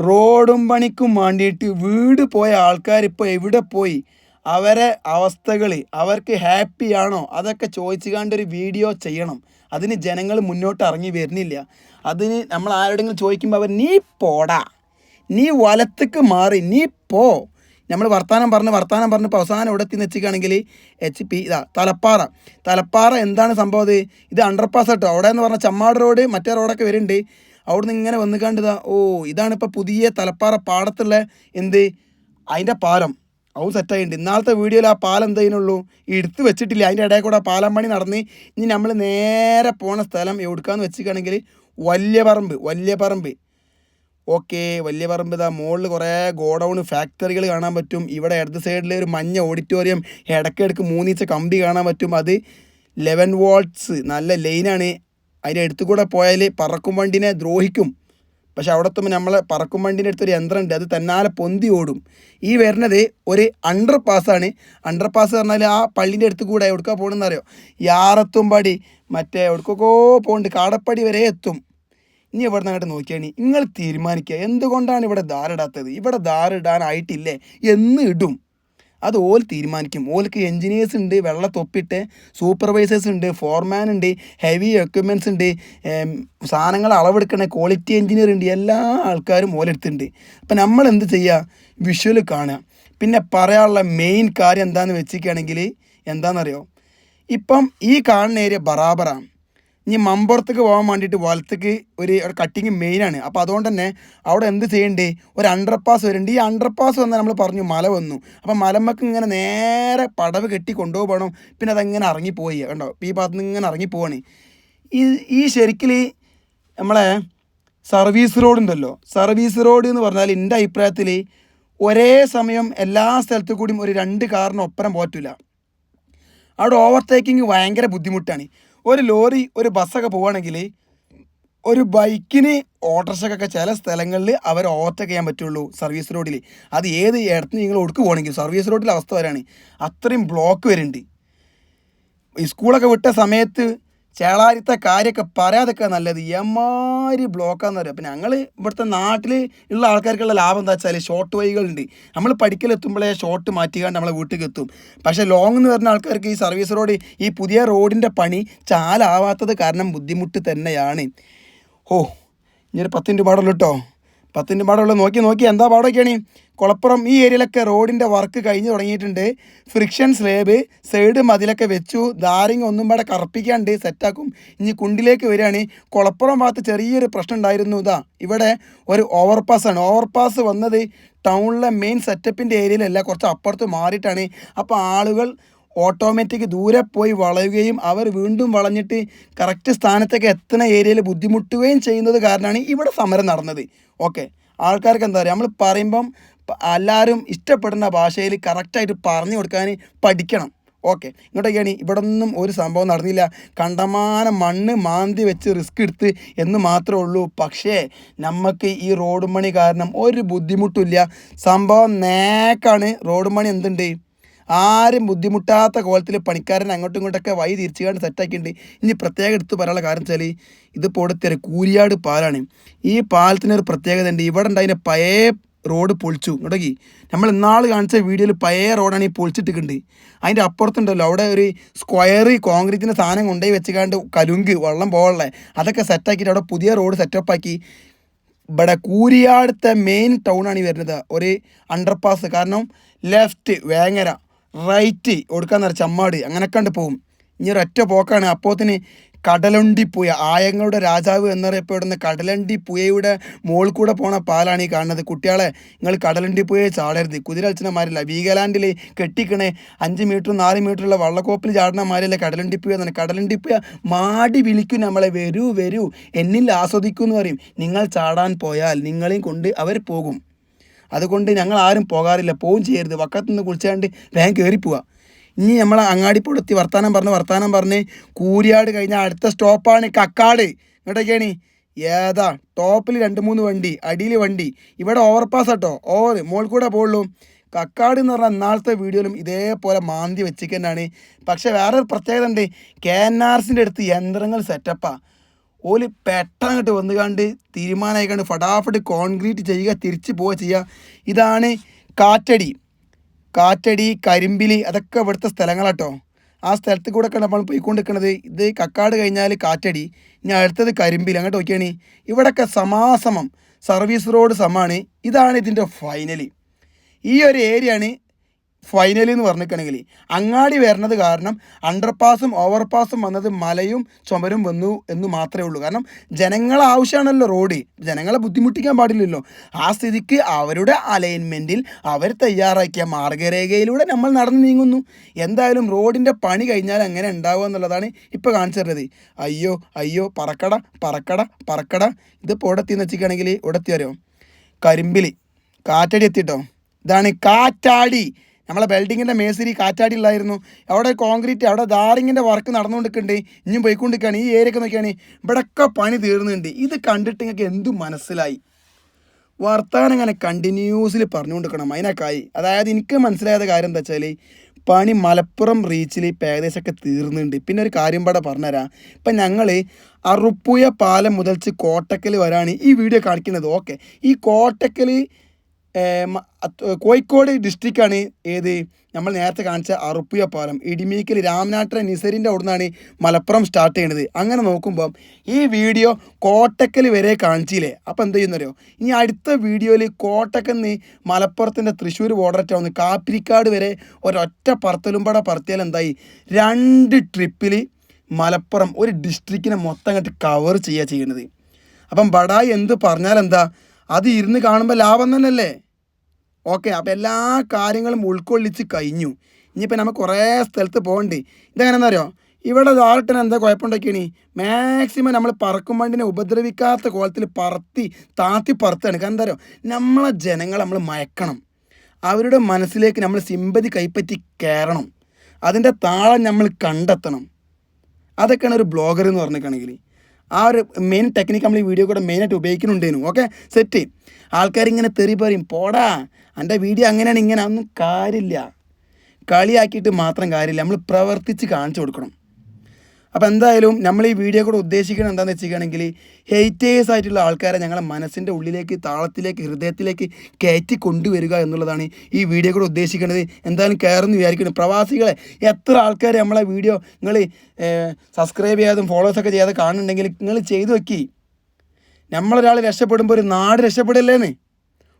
റോഡും പണിക്കും വേണ്ടിയിട്ട് വീട് പോയ ആൾക്കാർ ഇപ്പോൾ എവിടെ പോയി? അവരെ അവസ്ഥകൾ അവർക്ക് ഹാപ്പി ആണോ? അതൊക്കെ ചോദിച്ചു കണ്ടൊരു വീഡിയോ ചെയ്യണം. അതിന് ജനങ്ങൾ മുന്നോട്ട് ഇറങ്ങി വരുന്നില്ല. അതിന് നമ്മൾ ആരോടെങ്കിലും ചോദിക്കുമ്പോൾ അവർ നീ പോടാ. നീ വലത്തേക്ക് മാറി. നീ പോ. നമ്മൾ വർത്തമാനം പറഞ്ഞ് വർത്തമാനം പറഞ്ഞ് ഇപ്പോൾ അവസാനം ഇവിടെ എത്തി വെച്ചിക്കുകയാണെങ്കിൽ എച്ച് പി ഇതാ തലപ്പാറ. തലപ്പാറ എന്താണ് സംഭവം ഇത് അണ്ടർപാസ് കേട്ടോ അവിടെ എന്ന് പറഞ്ഞാൽ ചമ്മാട് റോഡ് മറ്റേ റോഡൊക്കെ വരുന്നുണ്ട്. അവിടുന്ന് ഇങ്ങനെ വന്നു കണ്ടതാ ഓ ഇതാണ് ഇപ്പോൾ പുതിയ തലപ്പാറ പാടത്തുള്ള എന്ത്? അതിന്റെ പാലം. അതും സെറ്റായിട്ടുണ്ട് ഇന്നാളത്തെ വീഡിയോയിൽ ആ പാലം എന്തേനുള്ളൂ എടുത്ത് വെച്ചിട്ടില്ല. അതിന്റെ ഇടയിൽ കൂടെ പാലം പണി നടന്ന് ഇനി നമ്മൾ നേരെ പോണ സ്ഥലം എവിടുക്കാന്ന് വെച്ചിട്ടാണെങ്കിൽ വലിയ പറമ്പ് വലിയ പറമ്പ്. ഓക്കെ വലിയ പറമ്പ് ഇതാ. മുകളിൽ കുറേ ഗോഡൗൺ ഫാക്ടറികൾ കാണാൻ പറ്റും. ഇവിടെ ഇടത് സൈഡിൽ ഒരു മഞ്ഞ ഓഡിറ്റോറിയം ഇടയ്ക്കിടയ്ക്ക് മൂന്നീച്ച കമ്പി കാണാൻ പറ്റും. അത് ലെവൻ വോൾട്ട്സ് നല്ല ലൈനാണ് അതിന്റെ അടുത്ത് കൂടെ പോയാൽ പറക്കും വണ്ടിനെ ദ്രോഹിക്കും. പക്ഷെ അവിടെ എത്തുമ്പോൾ നമ്മൾ പറക്കും വണ്ടിന്റെ അടുത്തൊരു യന്ത്രമുണ്ട്. അത് തന്നാലെ പൊന്തി ഓടും. ഈ വരുന്നത് ഒരു അണ്ടർ പാസ്സാണ് അണ്ടർ പാസ് പറഞ്ഞാൽ ആ പള്ളിന്റെ അടുത്ത് കൂടെ എവിടുക്കാ പോകണമെന്ന് അറിയോ യാറത്തുംപാടി. മറ്റേ എവിടേക്കൊക്കെ പോകുന്നുണ്ട് കാടപ്പടി വരെ എത്തും. ഇനി ഇവിടെ നിന്ന് അങ്ങോട്ട് നോക്കിയാണ്. നിങ്ങൾ തീരുമാനിക്കുക. എന്തുകൊണ്ടാണ് ഇവിടെ ധാരിടാത്തത് ഇവിടെ ധാരിടാനായിട്ടില്ലേ എന്ന് ഇടും. അത് ഓൽ തീരുമാനിക്കും. ഓൽക്ക് എൻജിനീയേഴ്സ് ഉണ്ട് വെള്ള തൊപ്പിട്ട് സൂപ്പർവൈസേഴ്സ് ഉണ്ട് ഫോർമാൻ ഉണ്ട് ഹെവി എക്യുപ്മെന്റ്സ് ഉണ്ട് സാധനങ്ങൾ അളവെടുക്കണ ക്വാളിറ്റി എഞ്ചിനീയർ ഉണ്ട് എല്ലാ ആൾക്കാരും ഓലെടുത്തുണ്ട്. അപ്പം നമ്മൾ എന്ത് ചെയ്യുക വിഷ്വൽ കാണുക. പിന്നെ പറയാനുള്ള മെയിൻ കാര്യം എന്താണെന്ന് വെച്ചിരിക്കുകയാണെങ്കിൽ എന്താണെന്നറിയോ ഇപ്പം ഈ കാണുന്ന ഏരിയ ബറാബറാണ്. ഇനി മമ്പുറത്തേക്ക് പോകാൻ വേണ്ടിയിട്ട് വലത്തേക്ക് ഒരു കട്ടിങ് മെയിനാണ് അപ്പോൾ അതുകൊണ്ട് തന്നെ അവിടെ എന്ത് ചെയ്യണ്ടേ? ഒരു അണ്ടർപാസ് വരുന്നുണ്ട് ഈ അണ്ടർപാസ് വന്നാൽ നമ്മൾ പറഞ്ഞു മല വന്നു. അപ്പം മലമ്മക്ക് ഇങ്ങനെ നേരെ പടവ് കെട്ടി കൊണ്ടുപോകണം. പിന്നെ അതങ്ങനെ ഇറങ്ങിപ്പോയി. കണ്ടോ? ഈ ഭാഗത്ത് നിന്ന് ഇങ്ങനെ ഇറങ്ങിപ്പോവാണ്. ഈ ഈ ശരിക്കും നമ്മളെ സർവീസ് റോഡ് ഉണ്ടല്ലോ. സർവീസ് റോഡ് എന്ന് പറഞ്ഞാൽ എന്റെ അഭിപ്രായത്തിൽ ഒരേ സമയം എല്ലാ സ്ഥലത്തു കൂടിയും ഒരു രണ്ട് കാറിന് ഒപ്പരം പോറ്റില്ല അവിടെ ഓവർടേക്കിങ് ഭയങ്കര ബുദ്ധിമുട്ടാണ്. ഒരു ലോറി ഒരു ബസ്സൊക്കെ പോവുകയാണെങ്കിൽ ഒരു ബൈക്കിന് ഓട്ടോറിക്ഷക്കൊക്കെ ചില സ്ഥലങ്ങളിൽ അവർ ഓവർടേക്ക് ചെയ്യാൻ പറ്റുള്ളൂ സർവീസ് റോഡിൽ അത് ഏത് ഇടത്ത് നിങ്ങൾ ഒടുക്ക് പോകണമെങ്കിൽ സർവീസ് റോഡിലെ അവസ്ഥ വരാണ്. അത്രയും ബ്ലോക്ക് വരുന്നുണ്ട് സ്കൂളൊക്കെ വിട്ട സമയത്ത് ചേളാരിത്തെ കാര്യമൊക്കെ പറയാതൊക്കെ നല്ലത്. എമാരി ബ്ലോക്കാന്ന് പറയുക അപ്പം ഞങ്ങൾ ഇവിടുത്തെ നാട്ടിൽ ഉള്ള ആൾക്കാർക്കുള്ള ലാഭം എന്താ വെച്ചാൽ ഷോർട്ട് വഴികളുണ്ട്. നമ്മൾ പഠിക്കലെത്തുമ്പോഴേ ഷോർട്ട് മാറ്റിക്കാണ്ട് നമ്മളെ വീട്ടിലേക്ക് എത്തും പക്ഷേ ലോങ് എന്ന് പറഞ്ഞ ആൾക്കാർക്ക് ഈ സർവീസ് റോഡ് ഈ പുതിയ റോഡിന്റെ പണി ചാലാവാത്തത് കാരണം ബുദ്ധിമുട്ട് തന്നെയാണ്. ഓ ഇനി ഒരു പത്തിന്റെ പാടുള്ളൂ കേട്ടോ പത്തിന്റെ പാടുള്ളൂ. നോക്കി നോക്കി. എന്താ പാടൊക്കെയാണ്? കുളപ്പുറം ഈ ഏരിയയിലൊക്കെ റോഡിന്റെ വർക്ക് കഴിഞ്ഞ് തുടങ്ങിയിട്ടുണ്ട്. ഫ്രിക്ഷൻ സ്ലേബ് സൈഡ് മതിലൊക്കെ വെച്ചു. ദാരിങ് ഒന്നും പാടെ കറപ്പിക്കാണ്ട് സെറ്റാക്കും ഇനി കുണ്ടിലേക്ക് വരികയാണ്. കുളപ്പുറം ഭാഗത്ത് ചെറിയൊരു പ്രശ്നം ഉണ്ടായിരുന്നു. ഇതാ ഇവിടെ ഒരു ഓവർപാസ് ആണ്. ഓവർപാസ് വന്നത് ടൗണിലെ മെയിൻ സെറ്റപ്പിന്റെ ഏരിയയിലല്ല. കുറച്ച് അപ്പുറത്ത് മാറിയിട്ടാണ്. അപ്പോൾ ആളുകൾ ഓട്ടോമാറ്റിക് ദൂരെ പോയി വളയുകയും അവർ വീണ്ടും വളഞ്ഞിട്ട് കറക്റ്റ് സ്ഥാനത്തേക്ക് എത്തുന്ന ഏരിയയിൽ ബുദ്ധിമുട്ടുകയും ചെയ്യുന്നത് കാരണമാണ് ഇവിടെ സമരം നടന്നത്. ഓക്കെ ആൾക്കാർക്ക് എന്താ പറയുക നമ്മൾ പറയുമ്പം എല്ലാവരും ഇഷ്ടപ്പെടുന്ന ഭാഷയിൽ കറക്റ്റായിട്ട് പറഞ്ഞു കൊടുക്കാൻ പഠിക്കണം. ഓക്കെ. ഇങ്ങോട്ടൊക്കെയാണ് ഇവിടെ ഒന്നും ഒരു സംഭവം നടന്നില്ല. കണ്ടമാന മണ്ണ് മാന്തി വെച്ച് റിസ്ക് എടുത്ത് എന്ന് മാത്രമേ ഉള്ളൂ. പക്ഷേ നമുക്ക് ഈ റോഡ് മണി കാരണം ഒരു ബുദ്ധിമുട്ടില്ല സംഭവം നേക്കാണ്. റോഡ് മണി എന്തുണ്ട്? ആരും ബുദ്ധിമുട്ടാത്ത കോലത്തിൽ പണിക്കാരൻ അങ്ങോട്ടും ഇങ്ങോട്ടൊക്കെ വഴി തിരിച്ചുകൊണ്ട് സെറ്റാക്കിയിട്ടുണ്ട് ഇനി പ്രത്യേകം എടുത്ത് പറയാനുള്ള കാരണം വെച്ചാൽ ഇതിപ്പോൾ ഇവിടുത്തെ ഒരു കൂരിയാട് പാലാണ്. ഈ പാലത്തിനൊരു പ്രത്യേകത ഉണ്ട് ഇവിടെ ഉണ്ടായിരുന്ന പഴയ റോഡ് പൊളിച്ചു. ഇങ്ങോട്ടേക്ക്. നമ്മൾ ഇന്നാൾ കാണിച്ച വീഡിയോയിൽ പഴയ റോഡാണ് ഈ പൊളിച്ചിട്ടിട്ടുണ്ട് അതിന്റെ അപ്പുറത്തുണ്ടല്ലോ. അവിടെ ഒരു സ്ക്വയർ കോൺക്രീറ്റിന്റെ സാധനം കൊണ്ടുപോയി വെച്ചുകാണ്ട് കലുങ്ക് വെള്ളം പോകാനുള്ള. അതൊക്കെ സെറ്റാക്കിയിട്ട് അവിടെ പുതിയ റോഡ് സെറ്റപ്പാക്കി ഇവിടെ കൂരിയാടത്തെ മെയിൻ ടൗണാണ് ഈ വരുന്നത്. ഒരു അണ്ടർപാസ് കാരണം ലെഫ്റ്റ് വേങ്ങര റൈറ്റ് ഒടുക്കാൻ നേരം ചമ്മാട്. അങ്ങനെയൊക്കെ കണ്ട് പോകും. ഇനി ഒരൊറ്റ പോക്കാണ്. അപ്പോത്തിന് കടലണ്ടി പുയ ആയങ്ങളുടെ രാജാവ് എന്നറിയപ്പെടുന്ന കടലണ്ടി പുയയുടെ മുകളിൽ കൂടെ പോണ പാലാണ് ഈ കാണുന്നത്. കുട്ടികളെ നിങ്ങൾ കടലണ്ടി പുയയെ ചാടരുത്. കുതിര കളിച്ചമാരില്ല വീഗലാൻഡിൽ കെട്ടിക്കണേ അഞ്ച് മീറ്റർ നാല് മീറ്ററുള്ള വള്ളക്കോപ്പിൽ ചാടുന്ന മാരില്ല കടലണ്ടി പുയ തന്നെ കടലണ്ടി പുയ മാടി വിളിക്കും നമ്മളെ. വരൂ വരൂ. എന്നിൽ ആസ്വദിക്കൂ എന്ന് പറയും. നിങ്ങൾ ചാടാൻ പോയാൽ നിങ്ങളെയും കൊണ്ട് അവർ പോകും. അതുകൊണ്ട് ഞങ്ങൾ ആരും പോകാറില്ല. പോവും ചെയ്യരുത്. വക്കത്തുനിന്ന് കുളിച്ചാണ്ട് വേഗം കയറി പോവുക ഇനി നമ്മൾ അങ്ങാടിപ്പുറത്തി വർത്താനം പറഞ്ഞ് വർത്താനം പറഞ്ഞ് കൂരിയാട് കഴിഞ്ഞ അടുത്ത സ്റ്റോപ്പാണ് കക്കാട്. ഇങ്ങോട്ടൊക്കെയാണ്. ഏതാ? ടോപ്പിൽ രണ്ട് മൂന്ന് വണ്ടി അടിയിൽ വണ്ടി. ഇവിടെ ഓവർപാസ് കേട്ടോ ഓവർ മോൾ കൂടെ പോകുള്ളൂ കക്കാട് എന്ന് പറഞ്ഞാൽ അന്നാളത്തെ വീഡിയോയിലും ഇതേപോലെ മാന്തി വെച്ചിരിക്കുന്നതാണ്. പക്ഷേ വേറൊരു പ്രത്യേകത ഉണ്ട്. കെ എൻ ആർ സിന്റെ അടുത്ത് യന്ത്രങ്ങൾ സെറ്റപ്പാണ് ഓൽ പെട്ടെന്നിട്ട് വന്നുകാണ്ട് തീരുമാനമായിക്കാണ്ട് ഫടാഫട്ട് കോൺക്രീറ്റ് ചെയ്യുക തിരിച്ച് പോവുക ചെയ്യുക. ഇതാണ് കാറ്റടി. കാറ്റടി കരിമ്പിലി അതൊക്കെ ഇവിടുത്തെ സ്ഥലങ്ങളാട്ടോ. ആ സ്ഥലത്ത് കൂടെ ഒക്കെ നമ്മൾ പോയിക്കൊണ്ടിരിക്കുന്നത് ഇത് കക്കാട് കഴിഞ്ഞാൽ കാറ്റടി ഇനി അടുത്തത് കരിമ്പിലി. അങ്ങോട്ട് നോക്കിയാണ്. ഇവിടെയൊക്കെ സമാസമം സർവീസ് റോഡ് സമാണ്. ഇതാണ് ഇതിന്റെ ഫൈനലി. ഈ ഒരു ഏരിയയാണ് ഫൈനലി എന്ന് പറഞ്ഞിരിക്കണമെങ്കിൽ അങ്ങാടി വരുന്നത് കാരണം അണ്ടർപാസും ഓവർപാസും വന്നത് മലയും ചുമരും വന്നു എന്ന് മാത്രമേ ഉള്ളൂ. കാരണം ജനങ്ങളെ ആവശ്യമാണല്ലോ റോഡ് ജനങ്ങളെ ബുദ്ധിമുട്ടിക്കാൻ പാടില്ലല്ലോ. ആ സ്ഥിതിക്ക് അവരുടെ അലൈൻമെന്റിൽ അവർ തയ്യാറാക്കിയ മാർഗരേഖയിലൂടെ നമ്മൾ നടന്നു നീങ്ങുന്നു. എന്തായാലും റോഡിന്റെ പണി കഴിഞ്ഞാൽ അങ്ങനെ ഉണ്ടാവുക എന്നുള്ളതാണ് ഇപ്പോൾ കാണിച്ചു തരുന്നത് അയ്യോ അയ്യോ പറക്കട പറക്കട പറക്കട. ഇതിപ്പോൾ ഉടത്തിന്ന് വെച്ചിരിക്കുകയാണെങ്കിൽ ഇവിടെ എത്തിയാരോ കരിമ്പിലി. കാറ്റടി എത്തിട്ടോ? ഇതാണ് കാറ്റാടി. നമ്മളെ ബിൽഡിങ്ങിന്റെ മേസിരി കാറ്റാടിള്ളായിരുന്നു അവിടെ കോൺക്രീറ്റ് അവിടെ ദാറിങ്ങിന്റെ വർക്ക് നടന്നുകൊണ്ടിരിക്കുന്നുണ്ട്. ഇനിയും പോയിക്കൊണ്ടിരിക്കുകയാണ്. ഈ ഏരിയൊക്കെ നോക്കിയാണ് ഇവിടെയൊക്കെ പണി തീർന്നുണ്ട് ഇത് കണ്ടിട്ട് നിങ്ങൾക്ക് എന്തു മനസ്സിലായി. വർത്തമാനം കണ്ടിന്യൂസ്ലി പറഞ്ഞുകൊണ്ടിരിക്കണം. അതിനൊക്കായി അതായത് എനിക്ക് മനസ്സിലായത് കാര്യം എന്താ വെച്ചാൽ പണി മലപ്പുറം റീച്ചിൽ ഇപ്പം ഏകദേശമൊക്കെ തീർന്നുണ്ട് പിന്നെ ഒരു കാര്യം പാടെ പറഞ്ഞുതരാം. ഇപ്പം ഞങ്ങൾ അറുപ്പുയ പാലം മുതൽച്ച് കോട്ടക്കൽ വരാണ് ഈ വീഡിയോ കാണിക്കുന്നത്. ഓക്കെ ഈ കോട്ടക്കൽ കോഴിക്കോട് ഡിസ്ട്രിക്റ്റാണ് ഏത്? നമ്മൾ നേരത്തെ കാണിച്ച അറുപ്പിയ പാലം. ഇടിമീക്കൽ രാമനാട്ടൻ നിസരിന്റെ അവിടെ നിന്നാണ് മലപ്പുറം സ്റ്റാർട്ട് ചെയ്യണത്. അങ്ങനെ നോക്കുമ്പം ഈ വീഡിയോ കോട്ടക്കൽ വരെ കാണിച്ചില്ലേ? അപ്പോൾ എന്ത് ചെയ്യുന്നറിയോ? ഇനി അടുത്ത വീഡിയോയിൽ കോട്ടക്കന്ന് മലപ്പുറത്തിന്റെ തൃശ്ശൂർ ബോർഡററ്റ വന്ന് കാപ്പിരിക്കാട് വരെ ഒരൊറ്റ പറത്തലുംപട പറത്തിയാൽ എന്തായി? രണ്ട് ട്രിപ്പിൽ മലപ്പുറം ഒരു ഡിസ്ട്രിക്റ്റിനെ മൊത്തം അങ്ങോട്ട് കവർ ചെയ്യുക ചെയ്യണത്. അപ്പം ബടായി എന്ത് പറഞ്ഞാൽ എന്താ അത് ഇരുന്ന് കാണുമ്പോൾ ലാഭം തന്നെയല്ലേ? ഓക്കെ അപ്പോൾ എല്ലാ കാര്യങ്ങളും ഉൾക്കൊള്ളിച്ച് കഴിഞ്ഞു. ഇനിയിപ്പോൾ നമുക്ക് കുറേ സ്ഥലത്ത് പോകണ്ട് ഇതെങ്ങനെയാണെന്ന് അറിയോ? ഇവിടെ ധാരട്ടിന് എന്താ കുഴപ്പമുണ്ടാക്കിയാണ് മാക്സിമം നമ്മൾ പറക്കും വണ്ടിനെ ഉപദ്രവിക്കാത്ത കോലത്തിൽ പറത്തി താത്തി പറത്താണ്. കാരണം എന്താ അറിയോ? നമ്മളെ ജനങ്ങളെ നമ്മൾ മയക്കണം. അവരുടെ മനസ്സിലേക്ക് നമ്മൾ സിമ്പതി കൈപ്പറ്റി കയറണം അതിന്റെ താളം നമ്മൾ കണ്ടെത്തണം. അതൊക്കെയാണ് ഒരു ബ്ലോഗർ എന്ന് പറഞ്ഞിരിക്കുകയാണെങ്കിൽ ആ ഒരു മെയിൻ ടെക്നിക്ക് നമ്മൾ ഈ വീഡിയോ കൂടെ മെയിനായിട്ട് ഉപയോഗിക്കുന്നുണ്ടേനു. ഓക്കെ സെറ്റ് ആൾക്കാർ ഇങ്ങനെ തെറി പറയും പോടാ എന്റെ വീഡിയോ അങ്ങനെയാണ് ഇങ്ങനെ. ഒന്നും കാര്യമില്ല. കളിയാക്കിയിട്ട് മാത്രം കാര്യമില്ല. നമ്മൾ പ്രവർത്തിച്ച് കാണിച്ചു കൊടുക്കണം. അപ്പോൾ എന്തായാലും നമ്മൾ ഈ വീഡിയോ കൂടെ ഉദ്ദേശിക്കുന്നത് എന്താണെന്ന് വെച്ചിരിക്കുകയാണെങ്കിൽ ഹെയ്റ്റേഴ്സ് ആയിട്ടുള്ള ആൾക്കാരെ ഞങ്ങളെ മനസ്സിന്റെ ഉള്ളിലേക്ക് താളത്തിലേക്ക് ഹൃദയത്തിലേക്ക് കയറ്റി കൊണ്ടുവരിക എന്നുള്ളതാണ് ഈ വീഡിയോ കൂടെ ഉദ്ദേശിക്കുന്നത്. എന്തായാലും കയറുന്നു വിചാരിക്കുന്നു. പ്രവാസികളെ എത്ര ആൾക്കാർ നമ്മളെ വീഡിയോ നിങ്ങൾ സബ്സ്ക്രൈബ് ചെയ്യാതും ഫോളോസൊക്കെ ചെയ്യാതെ കാണുന്നുണ്ടെങ്കിൽ നിങ്ങൾ ചെയ്തു വെക്കി നമ്മളൊരാൾ രക്ഷപ്പെടുമ്പോൾ ഒരു നാട് രക്ഷപ്പെടില്ലേന്ന്.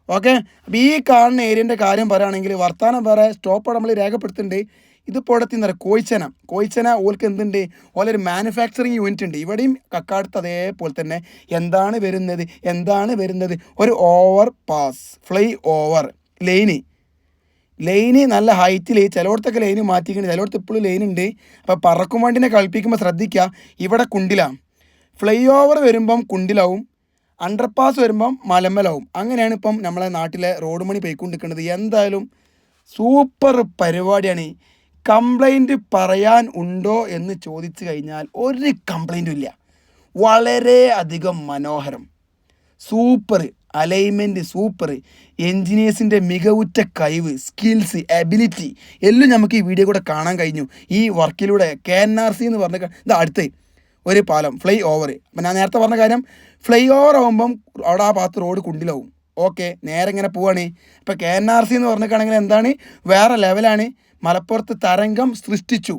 ഓക്കെ അപ്പോൾ ഈ കാണുന്ന ഏരിയന്റെ കാര്യം പറയുകയാണെങ്കിൽ വർത്തമാനം വേറെ സ്റ്റോപ്പ് നമ്മൾ രേഖപ്പെടുത്തുന്നുണ്ട്. ഇവിടെ പറയുക കോയിച്ചന കോയിച്ചന ഓൾക്ക് എന്തുണ്ട്? ഓലൊരു മാനുഫാക്ചറിങ് യൂണിറ്റ് ഉണ്ട്. ഇവിടെയും കക്കാടത്ത് അതേപോലെ തന്നെ എന്താണ് വരുന്നത്? എന്താണ് വരുന്നത്? ഒരു over pass fly over line line നല്ല ഹൈറ്റിൽ ചിലയിടത്തൊക്കെ ലൈന് മാറ്റിക്കുന്നുണ്ട് ചിലയിടത്ത് ഇപ്പോഴും ലൈൻ ഉണ്ട്. അപ്പോൾ പറക്കും വണ്ടിനെ കളിപ്പിക്കുമ്പോൾ ശ്രദ്ധിക്കുക ഇവിടെ കുണ്ടിലാണ് ഫ്ലൈ ഓവർ വരുമ്പം കുണ്ടിലാവും. അണ്ടർപാസ് വരുമ്പം മലമ്മലാവും അങ്ങനെയാണ് ഇപ്പം നമ്മളെ നാട്ടിലെ റോഡ് മണി പോയിക്കൊണ്ടിരിക്കുന്നത്. എന്തായാലും സൂപ്പർ പരിപാടിയാണ്. കംപ്ലൈന്റ് പറയാൻ ഉണ്ടോ എന്ന് ചോദിച്ചു കഴിഞ്ഞാൽ ഒരു കംപ്ലൈന്റും ഇല്ല. വളരെ അധികം മനോഹരം. സൂപ്പർ അലൈൻമെന്റ് സൂപ്പർ എൻജിനീയേഴ്സിന്റെ മികവുറ്റ കഴിവ് സ്കിൽസ് എബിലിറ്റി എല്ലാം നമുക്ക് ഈ വീഡിയോ കൂടെ കാണാൻ കഴിഞ്ഞു. ഈ വർക്കിലൂടെ കെ എൻ ആർ സി എന്ന് പറഞ്ഞ ഇത് അടുത്ത് ഒരു പാലം ഫ്ലൈ ഓവർ അപ്പം ഞാൻ നേരത്തെ പറഞ്ഞ കാര്യം ഫ്ലൈ ഓവർ ആകുമ്പം അവിടെ ആ ഭാഗത്ത് റോഡ് കുണ്ടിലാവും. ഓക്കെ നേരെ ഇങ്ങനെ പോവാണ്. ഇപ്പം കെ എൻ ആർ സി എന്ന് പറഞ്ഞിട്ടാണെങ്കിൽ എന്താണ്? വേറെ ലെവലാണ് മലപ്പുറത്ത് തരംഗം സൃഷ്ടിച്ചു.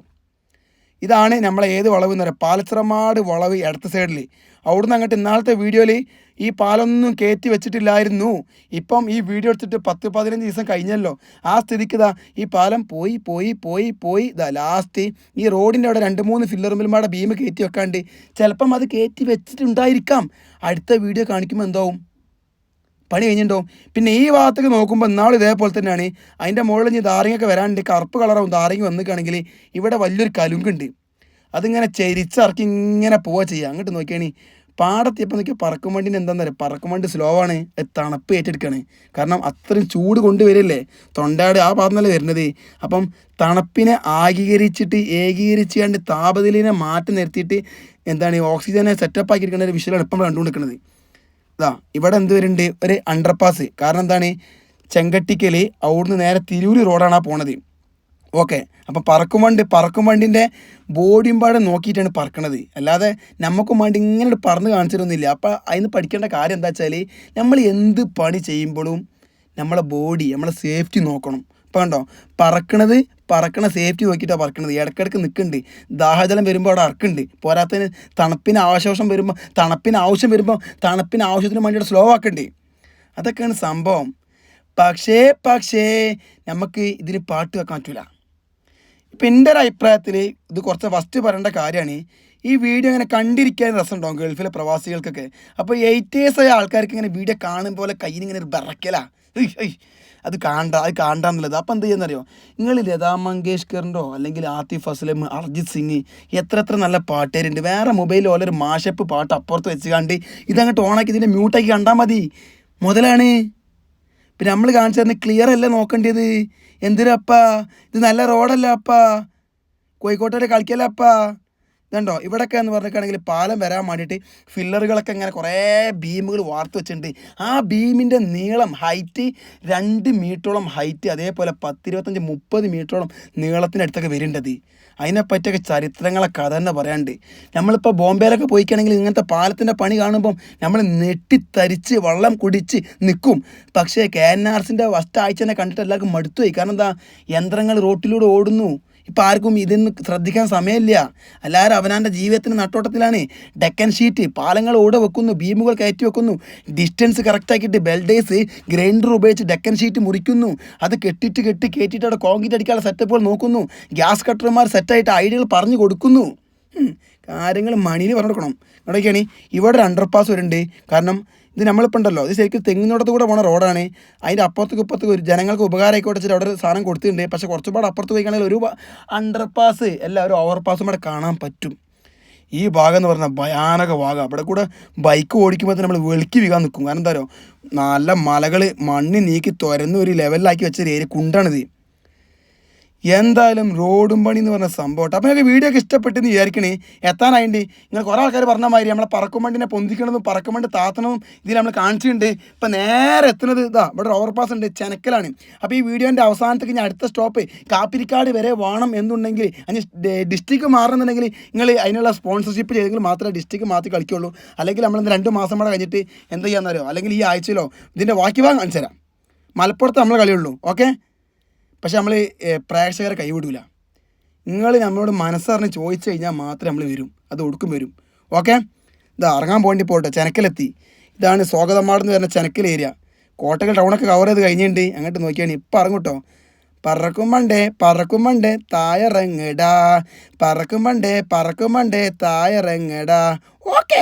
ഇതാണ് നമ്മളെ ഏത് വളവ് എന്ന് പറയുക പാലച്ചിറമാട് വളവ് ഇടത്ത് സൈഡിൽ അവിടുന്ന് അങ്ങോട്ട് ഇന്നാളത്തെ വീഡിയോയിൽ ഈ പാലൊന്നും കയറ്റി വെച്ചിട്ടില്ലായിരുന്നു. ഇപ്പം ഈ വീഡിയോ എടുത്തിട്ട് പത്ത് പതിനഞ്ച് ദിവസം കഴിഞ്ഞല്ലോ. ആ സ്ഥിതിക്ക് ഇതാ ഈ പാലം പോയി പോയി പോയി പോയി. ഇതാ ലാസ്റ്റ് ഈ റോഡിന്റെ അവിടെ രണ്ട് മൂന്ന് ഫില്ലറുമ്പിലുമാടെ ഭീമ കയറ്റി വെക്കാണ്ട്. ചിലപ്പം അത് കയറ്റി വെച്ചിട്ടുണ്ടായിരിക്കാം. അടുത്ത വീഡിയോ കാണിക്കുമ്പോൾ എന്താവും? പണി കഴിഞ്ഞിട്ടോ പിന്നെ ഈ ഭാഗത്തേക്ക് നോക്കുമ്പോൾ ഇന്നാൾ ഇതേപോലെ തന്നെയാണ്. അതിന്റെ മുകളിൽ ഇനി ധാരങ്ങയൊക്കെ വരാണ്ട് കറുപ്പ് കളറാവും ധാരങ്ങി വന്നിക്കുകയാണെങ്കിൽ ഇവിടെ വലിയൊരു കലുങ്കുണ്ട്. അതിങ്ങനെ ചെരിച്ചിറക്കി ഇങ്ങനെ പോവുക ചെയ്യുക അങ്ങോട്ട് നോക്കിയാണ്. പാടത്തിയപ്പോൾ നോക്കിയാൽ പറക്കും വണ്ടിന് എന്താണെന്ന് പറയുക പറക്കും വണ്ടി സ്ലോ ആണ്. തണുപ്പ് ഏറ്റെടുക്കുകയാണ് കാരണം അത്രയും ചൂട് കൊണ്ടുവരില്ലേ? തൊണ്ടയുടെ ആ ഭാഗം നിന്നല്ലേ വരുന്നത്. അപ്പം തണുപ്പിനെ ആകീകരിച്ചിട്ട് ഏകീകരിച്ച് കണ്ട് താപനിലയെ മാറ്റി നിർത്തിയിട്ട് എന്താണ് ഓക്സിജനെ സെറ്റപ്പ് ആക്കിയിരിക്കുന്ന ഒരു വിഷയമാണ് ഇപ്പം കണ്ടുകൊണ്ടിരിക്കുന്നത്. ഇതാ ഇവിടെ എന്ത് വരുന്നുണ്ട്? ഒരു അണ്ടർപാസ് കാരണം എന്താണ്? ചെങ്കട്ടിക്കൽ അവിടുന്ന് നേരെ തിരൂര് റോഡാണ് ആ പോണത്. ഓക്കെ അപ്പം പറക്കും വണ്ടി പറക്കും വണ്ടിന്റെ ബോഡിയും പാടെ നോക്കിയിട്ടാണ് പറക്കണത്. അല്ലാതെ നമുക്കും വേണ്ടി ഇങ്ങനെ പറന്ന് കാണിച്ചിട്ടൊന്നുമില്ല. അപ്പോൾ അതിന് പഠിക്കേണ്ട കാര്യം എന്താ വെച്ചാൽ നമ്മൾ എന്ത് പണി ചെയ്യുമ്പോഴും നമ്മളെ ബോഡി നമ്മളെ സേഫ്റ്റി നോക്കണം. ഇപ്പോൾ കണ്ടോ? പറക്കണത് പറക്കണ സേഫ്റ്റി നോക്കിയിട്ടാണ് പറക്കണത്. ഇടയ്ക്കിടയ്ക്ക് നിൽക്കുന്നുണ്ട് ദാഹജലം വരുമ്പോൾ അവിടെ അറക്കുന്നുണ്ട് പോരാത്തതിന് തണുപ്പിന് ആവശ്യം വരുമ്പോൾ തണുപ്പിന് ആവശ്യം വരുമ്പോൾ തണുപ്പിന് ആവശ്യത്തിന് വേണ്ടിയിട്ട് സ്ലോ ആക്കണ്ടി. അതൊക്കെയാണ് സംഭവം. പക്ഷേ പക്ഷേ നമുക്ക് ഇതിന് പാട്ട് വെക്കാൻ പറ്റില്ല ഇപ്പം എന്റെ ഒരു അഭിപ്രായത്തിൽ ഇത് കുറച്ച് ഫസ്റ്റ് പറയേണ്ട കാര്യമാണ്. ഈ വീഡിയോ ഇങ്ങനെ കണ്ടിരിക്കാൻ രസമുണ്ടാവും ഗൾഫിലെ പ്രവാസികൾക്കൊക്കെ. അപ്പോൾ എയ്റ്റേഴ്സ് ആയ ആൾക്കാർക്ക് ഇങ്ങനെ വീഡിയോ കാണുമ്പോൾ കയ്യിൽ ഇങ്ങനെ ഒരു ബറക്കലാ ഉയ്, ഉയ്. അത് കാണണ്ട അത് കാണ്ടാന്നുള്ളത്. അപ്പം എന്ത് ചെയ്യുന്നറിയോ? നിങ്ങൾ ലതാ മങ്കേഷ്കറിന്റെ അല്ലെങ്കിൽ ആതിഫ് അസ്ലം അർജിത് സിംഗ് എത്ര എത്ര നല്ല പാട്ടുകാരുണ്ട്. വേറെ മൊബൈലിൽ ഓലൊരു മാഷപ്പ് പാട്ട് അപ്പുറത്ത് വെച്ച് കണ്ട് ഇതങ്ങോട്ട് ഓണാക്കി ഇതിന്റെ മ്യൂട്ടാക്കി കണ്ടാൽ മതി. മുതലാണ്. പിന്നെ നമ്മൾ കാണിച്ചു തരുന്ന ക്ലിയർ അല്ല നോക്കേണ്ടത്? എന്തിനപ്പാ? ഇത് നല്ല റോഡല്ല അപ്പാ? കോഴിക്കോട്ടെ കളിക്കലപ്പാ ഇതുണ്ടോ ഇവിടെയൊക്കെ എന്ന് പറഞ്ഞിട്ടാണെങ്കിൽ പാലം വരാൻ വേണ്ടിയിട്ട് ഫില്ലറുകളൊക്കെ ഇങ്ങനെ കുറേ ബീമുകൾ വാർത്ത് വെച്ചിട്ടുണ്ട്. ആ ബീമിന്റെ നീളം ഹൈറ്റ് രണ്ട് മീറ്ററോളം ഹൈറ്റ് അതേപോലെ പത്തിരുപത്തഞ്ച് മുപ്പത് മീറ്ററോളം നീളത്തിനടുത്തൊക്കെ വരേണ്ടത്. അതിനെപ്പറ്റിയൊക്കെ ചരിത്രങ്ങളെ കഥ തന്നെ പറയാണ്ട് നമ്മളിപ്പോൾ ബോംബെയിലൊക്കെ പോയിക്കുകയാണെങ്കിൽ ഇങ്ങനത്തെ പാലത്തിന്റെ പണി കാണുമ്പം നമ്മൾ നെട്ടിത്തരിച്ച് വെള്ളം കുടിച്ച് നിൽക്കും പക്ഷേ കെ എൻ ആർ സിന്റെ ഫസ്റ്റ് ആഴ്ച തന്നെ കണ്ടിട്ട് എല്ലാവർക്കും മടുത്തുപോയി. കാരണം എന്താ? യന്ത്രങ്ങൾ റോട്ടിലൂടെ ഓടുന്നു. ഇപ്പം ആർക്കും ഇതൊന്നും ശ്രദ്ധിക്കാൻ സമയമില്ല. എല്ലാവരും അവനാന്റെ ജീവിതത്തിന് നട്ടോട്ടത്തിലാണ്. ഡെക്കൻ ഷീറ്റ് പാലങ്ങൾ ഓടെ വെക്കുന്നു ബീമുകൾ കയറ്റി വെക്കുന്നു. ഡിസ്റ്റൻസ് കറക്റ്റാക്കിയിട്ട് ബെൽഡേഴ്സ് ഗ്രൈൻഡർ ഉപയോഗിച്ച് ഡെക്കൻ ഷീറ്റ് മുറിക്കുന്നു. അത് കെട്ടിട്ട് കെട്ടി കയറ്റിയിട്ട് അവിടെ കോൺക്രീറ്റ് അടിക്കാനുള്ള സെറ്റപ്പുകൾ നോക്കുന്നു. ഗ്യാസ് കട്ടർമാർ സെറ്റായിട്ട് ഐഡിയകൾ പറഞ്ഞു കൊടുക്കുന്നു. കാര്യങ്ങൾ മണിയിൽ പറഞ്ഞു കൊടുക്കണം. ഇവിടെയൊക്കെയാണ് ഇവിടെ ഒരു അണ്ടർപാസ് വരുന്നുണ്ട്. കാരണം ഇത് നമ്മളിപ്പോൾ ഉണ്ടല്ലോ ഇത് ശരിക്കും തെങ്ങിനോടത്ത് കൂടെ പോണ റോഡാണ്. അതിന്റെ അപ്പുറത്തേക്ക് ഇപ്പുറത്തേക്ക് ഒരു ജനങ്ങൾക്ക് ഉപകാരമായിക്കോട്ടെ വെച്ചിട്ട് അവിടെ ഒരു സാധനം കൊടുത്തിട്ടുണ്ട്. പക്ഷേ കുറച്ചുപാട് അപ്പുറത്ത് പോയിക്കാണെങ്കിൽ ഒരു അണ്ടർ പാസ് എല്ലാ ഒരു ഓവർ പാസും ഇവിടെ കാണാൻ പറ്റും. ഈ ഭാഗം എന്ന് പറഞ്ഞാൽ ഭയാനക ഭാഗം. അവിടെ കൂടെ ബൈക്ക് ഓടിക്കുമ്പോൾ തന്നെ നമ്മൾ വെളുക്കി വീകാൻ നിൽക്കും. കാരണം എന്താ പറയുക നല്ല മലകൾ മണ്ണ് നീക്കി തുരന്ന് ഒരു ലെവലിലാക്കി വെച്ച ഒരു ഏരിയ കുണ്ടാണിത്. എന്തായാലും റോഡും പണി എന്ന് പറഞ്ഞ സംഭവം അപ്പോൾ നിങ്ങൾക്ക് വീഡിയോ ഒക്കെ ഇഷ്ടപ്പെട്ടെന്ന് വിചാരിക്കണേ. എത്താനായിട്ട് നിങ്ങൾ കുറേ ആൾക്കാർ പറഞ്ഞ മാതിരി നമ്മളെ പറക്കും വണ്ടിനെ പൊന്തിക്കണതും പറക്കും വണ്ടി താത്തണതും ഇതിൽ നമ്മൾ കാണിച്ചിട്ടുണ്ട്. ഇപ്പം നേരെ എത്തുന്നത് ഇതാ ഇവിടെ ഓവർപാസ് ഉണ്ട് ചെനക്കലാണ്. അപ്പോൾ ഈ വീഡിയോന്റെ അവസാനത്തേക്ക് ഞാൻ അടുത്ത സ്റ്റോപ്പ് കാപ്പിരിക്കാട് വരെ വേണം എന്നുണ്ടെങ്കിൽ അതിന് ഡിസ്ട്രിക്ട് മാറണമെന്നുണ്ടെങ്കിൽ നിങ്ങൾ അതിനുള്ള സ്പോൺസർഷിപ്പ് ചെയ്തെങ്കിൽ മാത്രമേ ഡിസ്ട്രിക്ട് മാറ്റി കളിക്കുള്ളൂ. അല്ലെങ്കിൽ നമ്മൾ രണ്ട് മാസം കൂടെ കഴിഞ്ഞിട്ട് എന്ത് ചെയ്യാമെന്നറിയോ അല്ലെങ്കിൽ ഈ ആഴ്ചയിലോ ഇതിന്റെ ബാക്കി ഭാഗം കാണിച്ചു തരാം മലപ്പുറത്ത് നമ്മൾ കളിയുള്ളൂ ഓക്കെ പക്ഷെ നമ്മൾ പ്രേക്ഷകരെ കൈവിടൂല. നിങ്ങൾ നമ്മളോട് മനസ്സറിഞ്ഞ് ചോദിച്ചു കഴിഞ്ഞാൽ മാത്രമേ നമ്മൾ വരും. അത് ഒടുക്കും വരും. ഓക്കെ? ഇത് ഇറങ്ങാൻ പോകേണ്ടി പോട്ടെ. ചെനക്കലെത്തി. ഇതാണ് സ്വാഗതമാട് എന്ന് പറഞ്ഞ ചെനക്കൽ ഏരിയ. കോട്ടകൾ ടൗണൊക്കെ കവർ ചെയ്ത് കഴിഞ്ഞിട്ടുണ്ട്. അങ്ങോട്ട് നോക്കിയാണ്. ഇപ്പം ഇറങ്ങൂട്ടോ കേട്ടോ പറക്കും പണ്ടേ പറക്കും പണ്ടേ തായറങ്ങടാ. പറക്കും പണ്ടേ പറക്കും പണ്ടേ തായറങ്ങടാ. ഓക്കെ